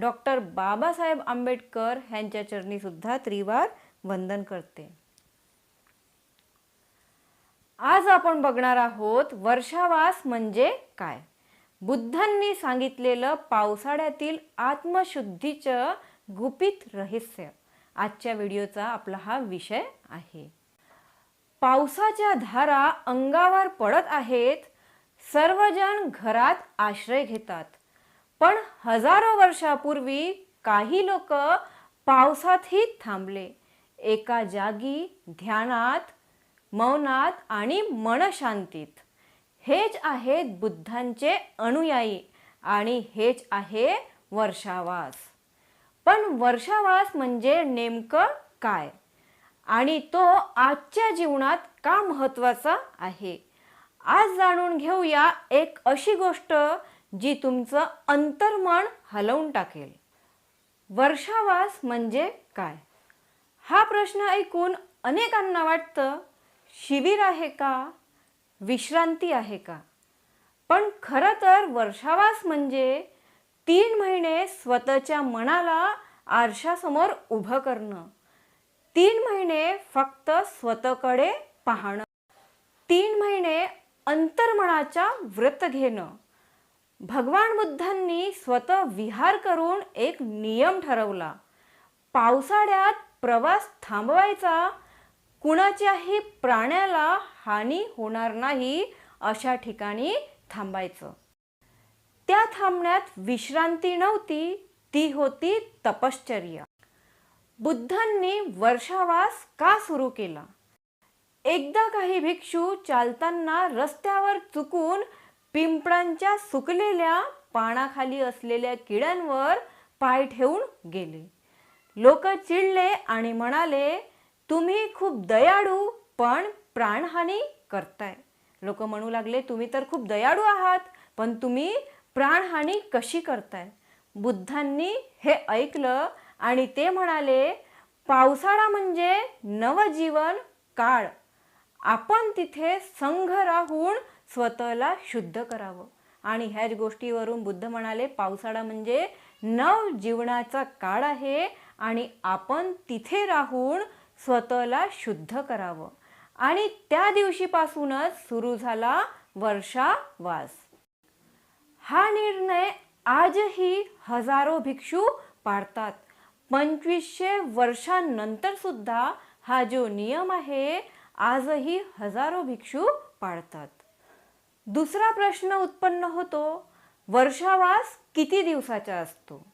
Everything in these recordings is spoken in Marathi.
डॉक्टर बाबासाहेब आंबेडकर ह्यांच्या चरणी सुद्धा त्रिवार वंदन करते. आज आपण बघणार आहोत वर्षावास म्हणजे काय? बुद्धांनी सांगितलेलं पावसाळ्यातील आत्मशुद्धीचं गुपित रहस्य. आजच्या व्हिडिओचा आपला हा विषय आहे. पावसाच्या धारा अंगावर पडत आहेत सर्वजण घरात आश्रय घेतात. पण हजारो वर्षापूर्वी काही लोक पावसातही थांबले. एका जागी ध्यानात मौनात आणि मनशांतीत. हेच आहेत बुद्धांचे अनुयायी आणि हेच आहे वर्षावास. पण वर्षावास म्हणजे नेमकं काय? आणि तो आजच्या जीवनात का महत्त्वाचा आहे? आज जाणून घेऊया एक अशी गोष्ट जी तुमचं अंतर्मन हलवून टाकेल. वर्षावास म्हणजे काय? हा प्रश्न ऐकून अनेकांना वाटतं शिबिर आहे का? विश्रांती आहे का? पण खरं तर वर्षावास म्हणजे तीन महिने स्वतःच्या मनाला आरशासमोर उभं करणं. तीन महिने फक्त स्वतःकडे पाहणं. तीन महिने अंतर्मनाच्या व्रत घेणं. भगवान बुद्धांनी स्वतः विहार करून एक नियम ठरवला. पावसाळ्यात प्रवास थांबवायचा कुणाच्याही प्राण्याला हानी होणार नाही अशा ठिकाणी थांबायचं. त्या थांबण्यात विश्रांती नव्हती ती होती तपश्चर्या. बुद्धांनी वर्षावास का सुरू केला? एकदा काही भिक्षू चालताना रस्त्यावर चुकून पिंपळांच्या सुकलेल्या पानाखाली असलेल्या किड्यांवर पाय ठेवून गेले. लोक चिडले आणि म्हणाले तुम्ही खूप दयाळू पण प्राणहानी करताय. लोक म्हणू लागले तुम्ही तर खूप दयाळू आहात पण तुम्ही प्राणहानी कशी करताय? बुद्धांनी हे ऐकलं आणि ते म्हणाले पावसाळा म्हणजे नवजीवन काळ. आपण तिथे संघ राहून स्वतःला शुद्ध करावं. आणि ह्याच गोष्टीवरून बुद्ध म्हणाले पावसाळा म्हणजे नव जीवनाचा काळ आहे आणि आपण तिथे राहून स्वतःला शुद्ध करावं. आणि त्या दिवशीपासूनच सुरू झाला वर्षावास. हा निर्णय आजही हजारो भिक्षू पाळतात. पंचवीसशे वर्षांनंतर सुद्धा हा जो नियम आहे आजही हजारो भिक्षू पाळतात. दुसरा प्रश्न उत्पन्न होतो वर्षावास किती दिवसाचा असतो?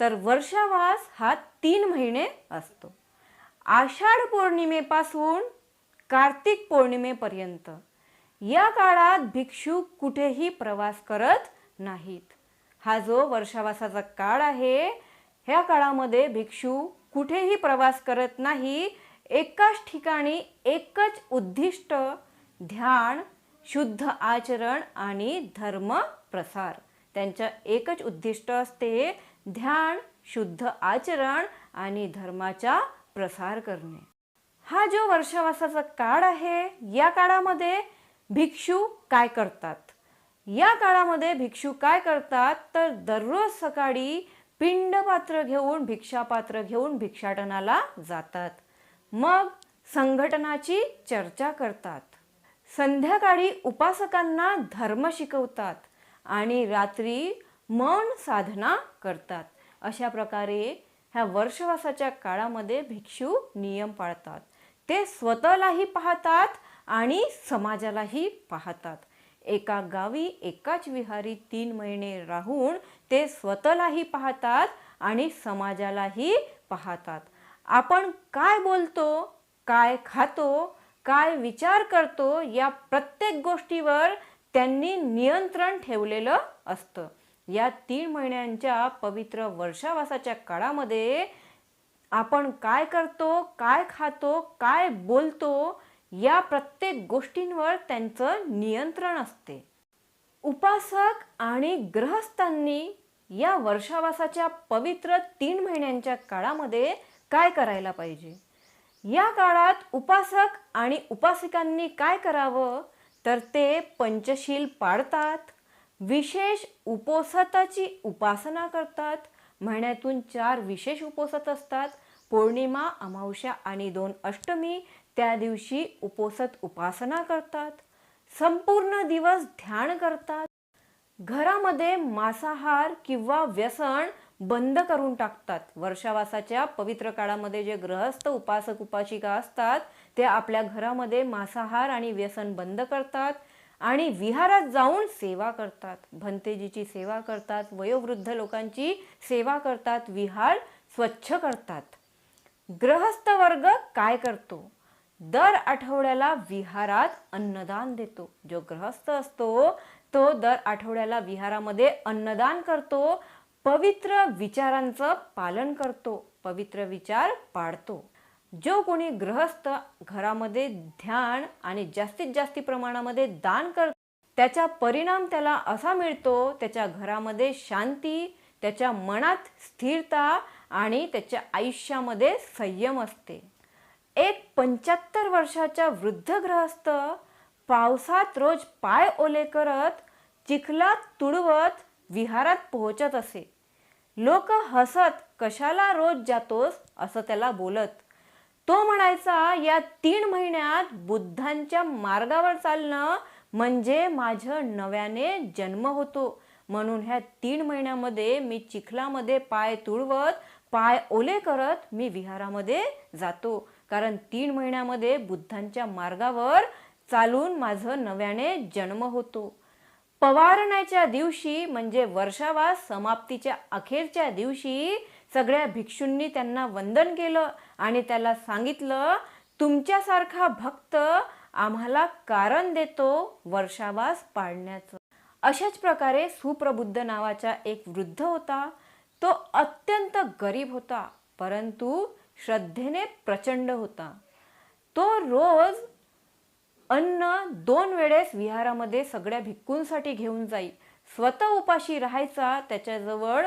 तर वर्षावास हा तीन महिने असतो. आषाढ पौर्णिमेपासून कार्तिक पौर्णिमेपर्यंत. या काळात भिक्षू कुठेही प्रवास करत नाहीत. हा जो वर्षावासाचा काळ आहे ह्या काळामध्ये भिक्षू कुठेही प्रवास करत नाही एकाच ठिकाणी एकच उद्दिष्ट ध्यान शुद्ध आचरण आणि धर्म प्रसार. त्यांचं एकच उद्दिष्ट असते ध्यान शुद्ध आचरण आणि धर्माचा प्रसार करणे. हा जो वर्षावासाचा काळ आहे या काळामध्ये भिक्षू काय करतात? या काळामध्ये भिक्षू काय करतात? तर दररोज सकाळी पिंड पात्र घेऊन भिक्षापात्र घेऊन भिक्षाटनाला जातात. मग संघटनाची चर्चा करतात. संध्याकाळी उपासकांना धर्म शिकवतात आणि रात्री मन साधना करतात. अशा प्रकारे ह्या वर्षवासाच्या काळामध्ये भिक्षू नियम पाळतात. ते स्वतःलाही पाहतात आणि समाजालाही पाहतात. एका गावी एकाच विहारी तीन महिने राहून ते स्वतःलाही पाहतात आणि समाजालाही पाहतात. आपण काय बोलतो काय खातो काय विचार करतो या प्रत्येक गोष्टीवर त्यांनी नियंत्रण ठेवलेलं असतं. या तीन महिन्यांच्या पवित्र वर्षावासाच्या काळामध्ये आपण काय करतो काय खातो काय बोलतो या प्रत्येक गोष्टींवर त्यांचं नियंत्रण असते. उपासक आणि ग्रहस्थांनी या वर्षावासाच्या पवित्र तीन महिन्यांच्या काळामध्ये काय करायला पाहिजे? या काळात उपासक आणि उपासिकांनी काय करावं? तर ते पंचशील पाळतात विशेष उपोसताची उपासना करतात. महिन्यातून चार विशेष उपोसत असतात. पौर्णिमा अमावस्या आणि दोन अष्टमी त्या दिवशी उपोसत उपासना करतात. संपूर्ण दिवस ध्यान करतात. घरामध्ये मांसाहार किंवा व्यसन बंद करून टाकतात. वर्षावासाच्या पवित्र काळामध्ये जे ग्रहस्थ उपासक उपासिका असतात ते आपल्या घरामध्ये मांसाहार आणि व्यसन बंद करतात आणि विहारात जाऊन सेवा करतात. भंतेजीची सेवा करतात वयोवृद्ध लोकांची सेवा करतात विहार स्वच्छ करतात. ग्रहस्थ वर्ग काय करतो? दर आठवड्याला विहारात अन्नदान देतो. जो ग्रहस्थ असतो तो दर आठवड्याला विहारामध्ये अन्नदान करतो. पवित्र विचारांचं पालन करतो पवित्र विचार पाळतो. जो कोणी ग्रहस्थ घरामध्ये ध्यान आणि जास्तीत जास्त प्रमाणामध्ये दान कर त्याचा परिणाम त्याला असा मिळतो त्याच्या घरामध्ये शांती त्याच्या मनात स्थिरता आणि त्याच्या आयुष्यामध्ये संयम असते. एक पंच्याहत्तर वर्षाच्या वृद्ध ग्रहस्थ पावसात रोज पाय ओले करत चिखलात तुडवत विहारात पोहोचत असे. लोक हसत कशाला रोज जातोस? असं त्याला बोलत. तो म्हणायचा या तीन महिन्यात बुद्धांच्या मार्गावर चालणं म्हणजे माझं नव्याने जन्म होतो. म्हणून ह्या तीन महिन्यामध्ये मी चिखलामध्ये पाय तुळवत पाय ओले करत मी विहारामध्ये जातो. कारण तीन महिन्यामध्ये बुद्धांच्या मार्गावर चालून माझं नव्याने जन्म होतो. पवारण्याच्या दिवशी म्हणजे वर्षावास समाप्तीच्या अखेरच्या दिवशी सगळ्या भिक्षूंनी त्यांना वंदन केलं आणि त्याला सांगितलं तुमच्यासारखा भक्त आम्हाला कारण देतो वर्षावास पाळण्याचं. अशाच प्रकारे सुप्रबुद्ध नावाचा एक वृद्ध होता. तो अत्यंत गरीब होता परंतु श्रद्धेने प्रचंड होता. तो रोज अन्न दोन वेळेस विहारामध्ये सगळ्या भिक्कूंसाठी घेऊन जाई. स्वतः उपाशी राहायचा त्याच्याजवळ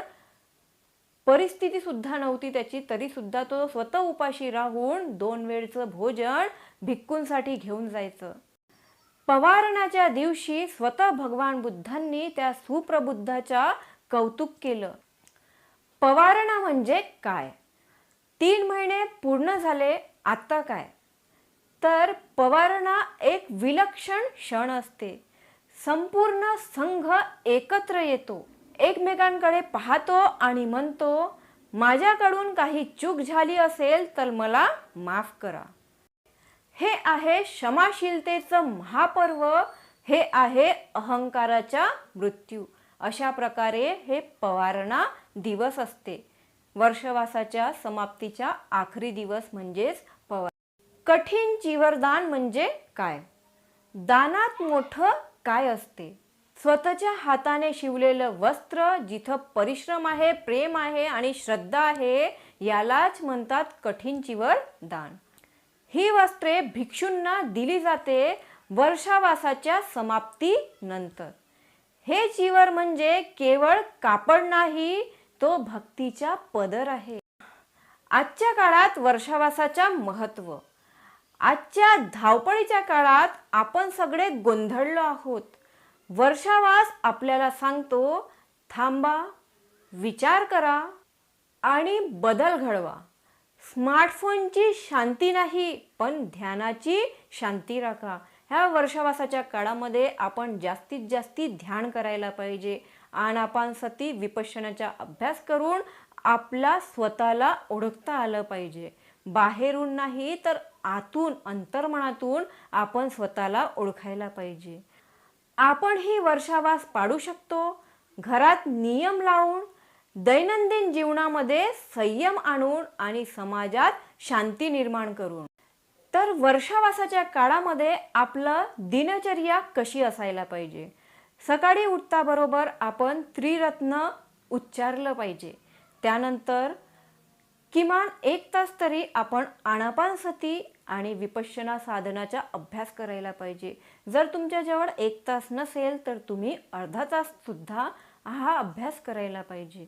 परिस्थिती सुद्धा नव्हती त्याची तरी सुद्धा तो स्वतः उपाशी राहून दोन वेळचं भोजन भिक्कूंसाठी घेऊन जायचं. पवारणाच्या दिवशी स्वतः भगवान बुद्धांनी त्या सुप्रबुद्धाच्या कौतुक केलं. पवारणा म्हणजे काय? तीन महिने पूर्ण झाले आता काय? तर पवारणा एक विलक्षण क्षण असते. संपूर्ण संघ एकत्र येतो. एकमेकांकडे पाहतो आणि म्हणतो माझ्याकडून काही चूक झाली असेल तर मला माफ करा. हे आहे क्षमाशीलतेचं महापर्व. हे आहे अहंकाराचा मृत्यू. अशा प्रकारे हे पवारणा दिवस असते. वर्षवासाच्या समाप्तीच्या आखरी दिवस म्हणजेच कठीण जीवरदान म्हणजे काय? दानात मोठं काय असते? स्वतःच्या हाताने शिवलेलं वस्त्र जिथं परिश्रम आहे प्रेम आहे आणि श्रद्धा आहे यालाच म्हणतात कठीण चिवर दान ही वस्त्रे भिक्षूंना दिली जाते वर्षावासाच्या समाप्ती नंतर हे चिवर म्हणजे केवळ कापड नाही तो भक्तीचा पदर आहे. आजच्या काळात वर्षावासाच्या महत्त्व आजच्या धावपळीच्या काळात आपण सगळे गोंधळलो आहोत. वर्षावास आपल्याला सांगतो थांबा विचार करा आणि बदल घडवा. स्मार्टफोनची शांती नाही पण ध्यानाची शांती राखा. ह्या वर्षावासाच्या काळामध्ये आपण जास्तीत जास्ती ध्यान करायला पाहिजे. आनापानसती विपश्यनाचा अभ्यास करून आपला स्वतःला ओळखता आलं पाहिजे. बाहेरून नाही तर आतून अंतर्मनातून आपण स्वतःला ओळखायला पाहिजे. आपण ही वर्षावास पाडू शकतो. घरात नियम लावून दैनंदिन जीवनामध्ये संयम आणून आणि समाजात शांती निर्माण करून. तर वर्षावासाच्या काळामध्ये आपलं दिनचर्या कशी असायला पाहिजे? सकाळी उठताबरोबर आपण त्रिरत्न उच्चारलं पाहिजे. त्यानंतर किमान एक तास तरी आपण आणापानसती आणि विपश्यना साधनाचा अभ्यास करायला पाहिजे. जर तुमच्याजवळ एक तास नसेल तर तुम्ही अर्धा तास सुद्धा हा अभ्यास करायला पाहिजे.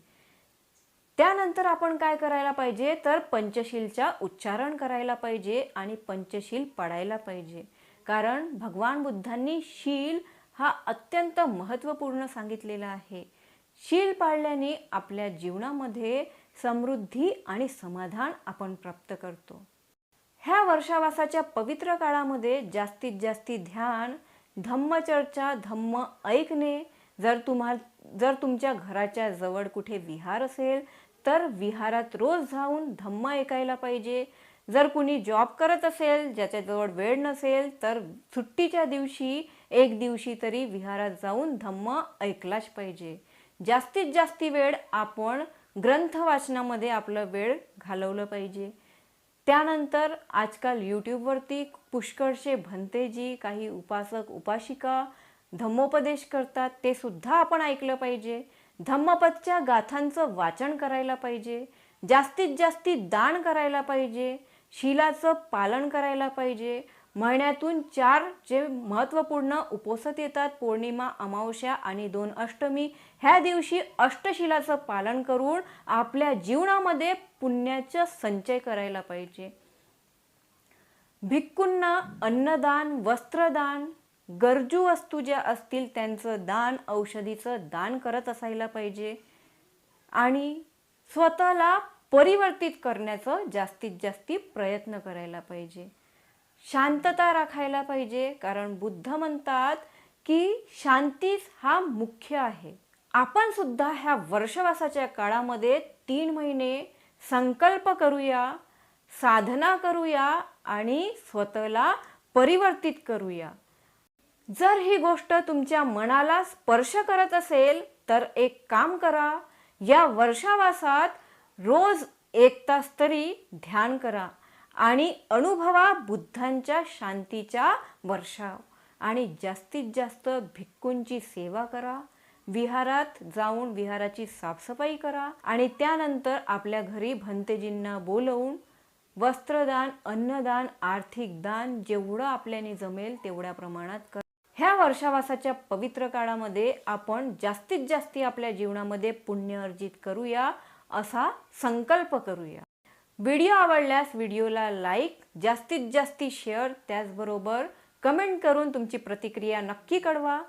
त्यानंतर आपण काय करायला पाहिजे? तर पंचशीलचा उच्चारण करायला पाहिजे आणि पंचशील पडायला पाहिजे. कारण भगवान बुद्धांनी शील हा अत्यंत महत्त्वपूर्ण सांगितलेला आहे. शील पाळल्याने आपल्या जीवनामध्ये समृद्धी आणि समाधान आपण प्राप्त करतो. ह्या वर्षावासाच्या पवित्र काळामध्ये जास्तीत जास्ती ध्यान धम्मचर्चा धम्म ऐकणे. जर तुम्हा जर तुमच्या घराच्या जवळ कुठे विहार असेल तर विहारात रोज जाऊन धम्म ऐकायला पाहिजे. जर कुणी जॉब करत असेल ज्याच्याजवळ वेळ नसेल तर सुट्टीच्या दिवशी एक दिवशी तरी विहारात जाऊन धम्म ऐकलाच पाहिजे. जास्तीत जास्ती वेळ आपण ग्रंथ वाचनामध्ये आपलं वेळ घालवलं पाहिजे. त्यानंतर आजकाल यूट्यूबवरती पुष्कळशे भंतेजी काही उपासक उपासिका धम्मोपदेश करतात. ते सुद्धा आपण ऐकलं पाहिजे. धम्मपदच्या गाथांचं वाचन करायला पाहिजे. जास्तीत जास्ती दान करायला पाहिजे. शिलाचं पालन करायला पाहिजे. महिन्यातून चार जे महत्त्वपूर्ण उपोसत येतात पौर्णिमा अमावस्या आणि दोन अष्टमी ह्या दिवशी अष्टशिलाचं पालन करून आपल्या जीवनामध्ये पुण्याचा संचय करायला पाहिजे. भिक्कूंना अन्नदान वस्त्रदान गरजू वस्तू ज्या असतील त्यांचं दान औषधीचं दान करत असायला पाहिजे. आणि स्वतःला परिवर्तित करण्याचं जास्तीत जास्ती प्रयत्न करायला पाहिजे. शांतता राखायला पाहिजे कारण बुद्ध म्हणतात की शांतीच हा मुख्य आहे. आपण सुद्धा ह्या वर्षवासाच्या काळामध्ये तीन महिने संकल्प करूया साधना करूया आणि स्वतःला परिवर्तित करूया. जर ही गोष्ट तुमच्या मनाला स्पर्श करत असेल तर एक काम करा या वर्षावासात रोज एक तास तरी ध्यान करा. आणि अनुभवा बुद्धांच्या शांतीचा वर्षाव आणि जास्तीत जास्त भिक्कूंची सेवा करा. विहारात जाऊन विहाराची साफसफाई करा. आणि त्यानंतर आपल्या घरी भंतेजींना बोलवून वस्त्रदान अन्नदान आर्थिक दान जेवढं आपल्याने जमेल तेवढ्या प्रमाणात कर. ह्या वर्षावासाच्या पवित्र काळामध्ये आपण जास्तीत जास्ती आपल्या जीवनामध्ये पुण्य अर्जित करूया असा संकल्प करूया. व्हिडिओ आवडल्यास व्हिडिओला लाईक जास्तीत जास्ती शेअर त्याचबरोबर कमेंट करून तुमची प्रतिक्रिया नक्की कळवा.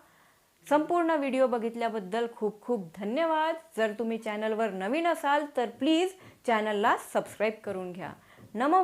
संपूर्ण व्हिडिओ बघितल्याबद्दल खूप खूप धन्यवाद. जर तुम्ही चॅनलवर नवीन असाल तर प्लीज चॅनलला सबस्क्राईब करून घ्या. नमो